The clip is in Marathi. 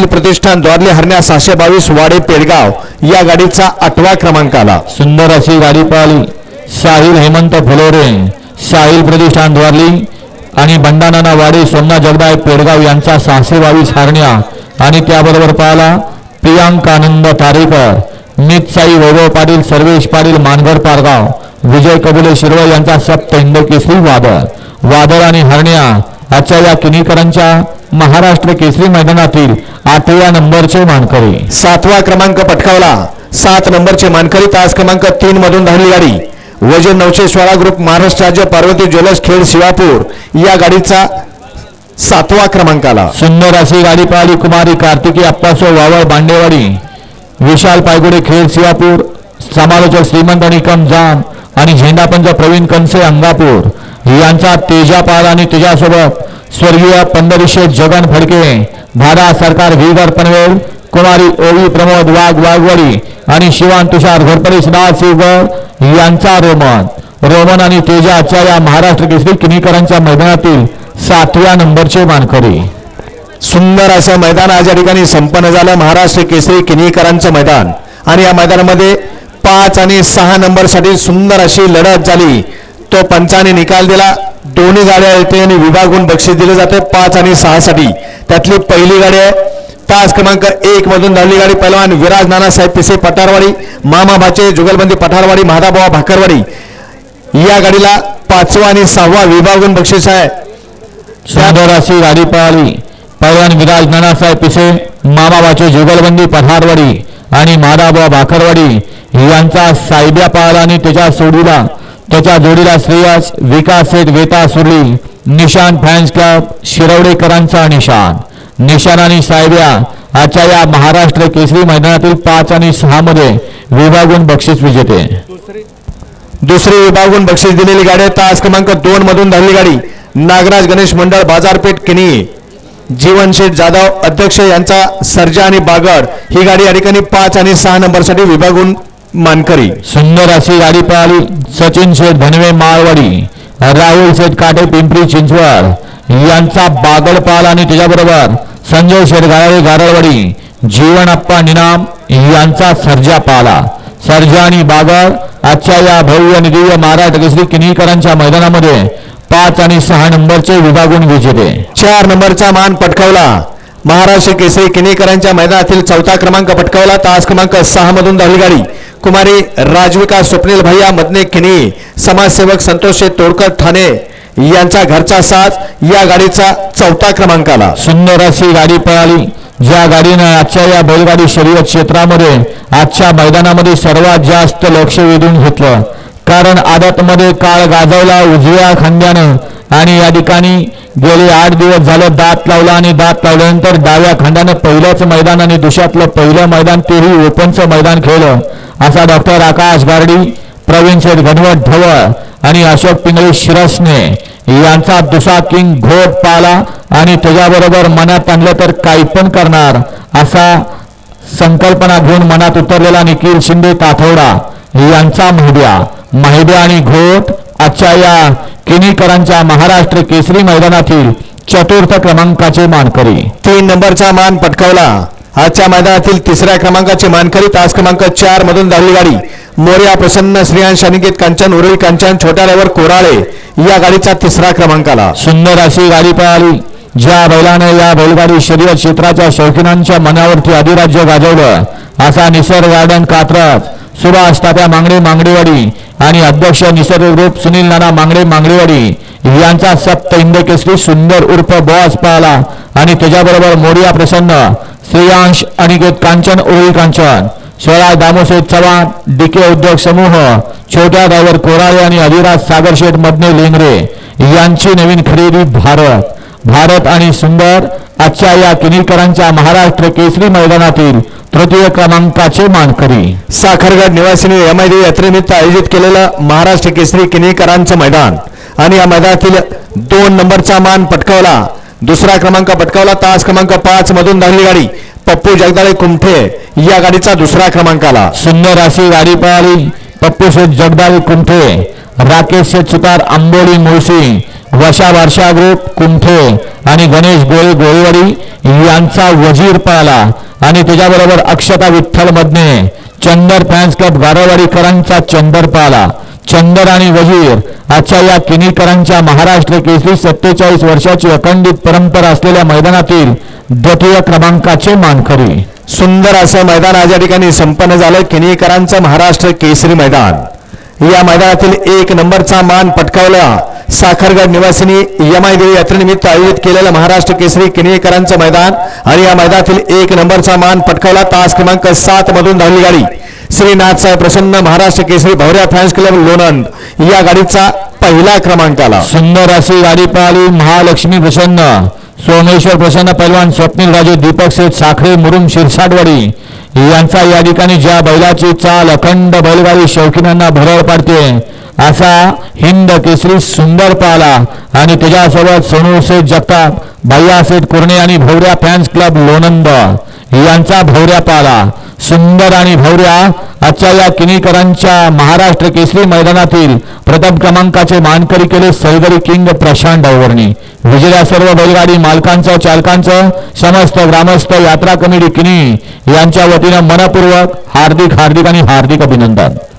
साहिल प्रतिष्ठान द्वारले हरण्या सहाशे बावीस वाडे पेडगाव या गाडीचा आठवा क्रमांक आला. सुंदर अशी गाडी पळाली. साहिल हेमंत फुलोरे साहिल प्रतिष्ठान द्वारली आणि बंडानाना वाडे सोमना जगदाय पेडगाव यांचा सहाशे बावीस हरण्या आणि त्याबरोबर पाहिला प्रियांकानंद तारेकर मित साई वैभव पाटील सर्वेश पाटील मानगड पारगाव विजय कबुले शिरवळ यांचा सप्त हिंद केसरी वादळ. वादळ आणि हरण्या आजच्या या किनीकरांच्या महाराष्ट्र केसरी मैदानातील आठव्या नंबरचे मानकरी. सातवा क्रमांक पटकावला. सात नंबरचे मानकरी तास क्रमांक तीन मधून धावली गाडी. वजन नऊशे सोळा ग्रुप महाराष्ट्र राज्य पार्वती ज्वेलर्स खेड शिवापूर. या गाडीचा सातवा क्रमांक आला. सुंदर अशी गाडी पळाली कुमारी कार्तिकी अप्पासो वावळ बांडेवाडी विशाल पायगुडे खेळ सियापूर समालोचक श्रीमंत निकम जाम आणि झेंडापंच प्रवीण कंसे अंगापूर. यांचा तेजा पाल आणि तेजासोबत स्वर्गीय पंढरीशे जगन फडके. भाडा सरकार व्हीगर पनवेल कुमारी ओवी प्रमोद वाघ वाघवाडी आणि शिवान तुषार घोरपडे सिद्धार्थ यांचा रोमन. रोमन आणि तेजा आजच्या या महाराष्ट्र केसरी किनीकरांच्या मैदानातील सातव्या नंबरचे मानकरी. सुंदर असं मैदान आज या ठिकाणी संपन्न झालं. महाराष्ट्र केसरी किनीकरांचं मैदान. आणि या मैदानामध्ये पाच आणि सहा नंबरसाठी सुंदर अशी लढत झाली. तो पंचाने निकाल दिला. दोन्ही गाड्या येते आणि विभागून बक्षीस दिलं जातं. पाच आणि सहा साठी त्यातली पहिली गाडी आहे. तास क्रमांक एक मधून धावली गाडी पहिलवान विराज नानासाहेब पिसे पठारवाडी मामा भाचे जुगलबंदी पठारवाडी महादाबा भाकरवाडी. या गाडीला पाचवा आणि सहावा विभागून बक्षीस आहे. सुंदर अशी गाडी पळाली. पैलवान विराज नानासाहेब पिसे मामाबाचे जुगलबंदी पठारवाडी आणि महादाबावा भाकरवाडी यांचा सायब्या पळाला आणि त्याच्या सोडीला त्याच्या जोडीला श्रेयस विकास सेठ वेता सुरली निशान फॅन्स क्लब शिरवडेकरांचा निशान. निशान आणि सायब्या आजच्या या महाराष्ट्र केसरी मैदानातील पाच आणि सहा मध्ये विभागून बक्षीस विजेते. दुसरी विभागून बक्षीस दिलेली गाडी तास क्रमांक दोन मधून धावली गाडी. नागराज गणेश मंडळ बाजारपेठ किनी जीवनशेठ जाधव अध्यक्ष यांचा सर्जा आणि बागड. ही गाडी या ठिकाणी पाच आणि सहा नंबरसाठी विभागून मानकरी। सुंदर अशी गाडी पळाली सचिन शेठ धनवे माळवाडी राहुल शेठ काटे पिंपरी चिंचवड. यांचा बागड पाल आणि त्याच्याबरोबर संजय शेठ गाळाळे गारळवाडी जीवन अप्पा निनाम यांचा सर्जा पाला सर्जा आणि बागड आजच्या या भव्य आणि दिव्य महाराष्ट्र केसरी किनीकरांच्या मैदानामध्ये पाच आणि सहा नंबरचे विभागून विजेते. चार नंबरचा मान पटकावला. महाराष्ट्र केसरी किनेकरांच्या मैदानातील चौथा क्रमांक पटकावला. तास क्रमांक सहा मधून धावली गाडी कुमारी राजविका स्वप्नील भैया मदने किने समाजसेवक संतोष तोडकर ठाणे यांचा घरचा साथ या गाडीचा चौथा क्रमांक आला सुंदर अशी गाडी पळाली. ज्या गाडीनं आजच्या या बैलगाडी शर्यत क्षेत्रामध्ये आजच्या मैदानामध्ये सर्वात जास्त लक्ष वेधून घेतलं. कारण आदतमध्ये काळ गाजवला उजव्या खांद्यानं. आणि या ठिकाणी गेले आठ दिवस झालं दात लावला आणि दात लावल्यानंतर डाव्या खंडानं पहिलंच मैदान आणि दुसऱ्यातलं पहिलं मैदान तेही ओपनचं मैदान खेळलं. असा डॉक्टर आकाश गारडी प्रवीण शेठ घनवट ढवळ आणि अशोक पिंगळे शिरसने यांचा दुसरा किंग घोट पाला आणि त्याच्याबरोबर मनात आणलं तर काही पण करणार असा संकल्पना घेऊन मनात उतरलेला निखिल शिंदे ताथोडा यांचा महिद्या महिद्या आणि घोट आजच्या या किनीकरांच्या महाराष्ट्र केसरी मैदानातील चतुर्थ क्रमांकाचे मानकरी. तीन नंबरचा मान पटकावला. आजच्या मैदानातील तिसऱ्या क्रमांकाची मानकरी तास क्रमांक चार मधून धावली गाडी. मोर्या प्रसन्न श्रीयांश अनिकेत कांचन उरळी कांचन छोट्या ड्रायव्हर कोराळे या गाडीचा तिसरा क्रमांक आला. सुंदर अशी गाडी पळाली. ज्या बैलाने या बैलगाडी शर्यत क्षेत्राच्या शौकीनांच्या मनावरती अधिराज्य गाजवलं असा निसर्ग गार्डन कात्रज. सुभाष तात्या मांगडे मांगडेवाडी आणि अध्यक्ष निसर्गरूप सुनील नाना मांगडे मांगडेवाडी यांचा सप्त हिंद सुंदर उर्फ बॉस पाहला. आणि त्याच्याबरोबर मोरिया प्रसन्न श्रेयांश अनिकेत कांचन उरळी कांचन स्वराज दामोसे चव्हाण डीके उद्योग समूह छोट्या ड्रायव्हर कोराळे आणि अधिराज सागरशेठ मधने लेंगरे यांची नवीन खरेदी भारत. भारत आणि सुंदर आजच्या या किनीकरांच्या महाराष्ट्र केसरी मैदानातील तृतीय क्रमांकाचे मानकरी. साखरगड निवासिनी एम आय डी यात्रेनिमित्त आयोजित केलेलं महाराष्ट्र केसरी किनीकरांचं मैदान आणि या मैदानातील दोन नंबरचा मान पटकावला. दुसरा क्रमांक पटकावला. तास क्रमांक पाच मधून धावली गाडी. पप्पू जगदाळे कुमठे या गाडीचा दुसरा क्रमांक आला. सुंदर अशी गाडी पळाली. पप्पू शेठ जगदाळी कुंठे. राकेश शेठ सुतार आंबोली मुळशी. वशा वारशा ग्रुप कुंठे आणि गणेश गोळे गोळेवाडी यांचा वजीर पळाला. आणि त्याच्याबरोबर अक्षता विठ्ठल मधने चंदर फॅन्स क्लब गारवाडीकरांचा चंदर पळाला. चंदर आणि वजीर आजच्या या किनीकरांच्या महाराष्ट्र केसरी सत्तेचाळीस वर्षाची अखंडित परंपरा असलेल्या मैदानातील द्वितीय क्रमांकाचे मानकरी. सुंदर असं मैदान आज या ठिकाणी संपन्न झालं किनीकरांचं महाराष्ट्र केसरी मैदान. या मैदानातील एक नंबरचा मान पटकावला. साखरगड निवासिनी यमाई देवी यात्रेनिमित्त आयोजित केलेलं महाराष्ट्र केसरी किनेकरांचं मैदान आणि या मैदानातील एक नंबरचा मान पटकावला. तास क्रमांक सात मधून धावली गाडी. Shrinath Saheb Prasanna Maharashtra Kesari Bhavrya fans club Lonand. या गाडीचा पहिला क्रमांक आला. सुंदर अशी गाडी पळाली महालक्ष्मी प्रसन्न सोमेश्वर प्रसन्न पैलवान स्वप्नील राजू दीपक सेठ साखरे मुरुम शिरसाटवाडी. यांचा या ठिकाणी ज्या बैलाची चाल अखंड बैलगाडी शौकीनांना भरळ पाडते असा हिंद केसरी सुंदर पाला आणि त्याच्यासोबत सोनू सेठ जगताप भैया सेठ कुर्णे आणि भवऱ्या फॅन्स क्लब लोणंद. यांचा भवऱ्या पाला सुंदर आणि भवऱ्या आजच्या या किनीकरांच्या महाराष्ट्र केसरी मैदानातील प्रथम क्रमांकाचे मानकरी केले सलगरी किंग प्रशांत अवर्णी विजेल्या सर्व बैलगाडी मालकांचं चालकांचं समस्त ग्रामस्थ यात्रा कमिटी किनी यांच्या वतीनं मनपूर्वक हार्दिक हार्दिक आणि हार्दिक अभिनंदन.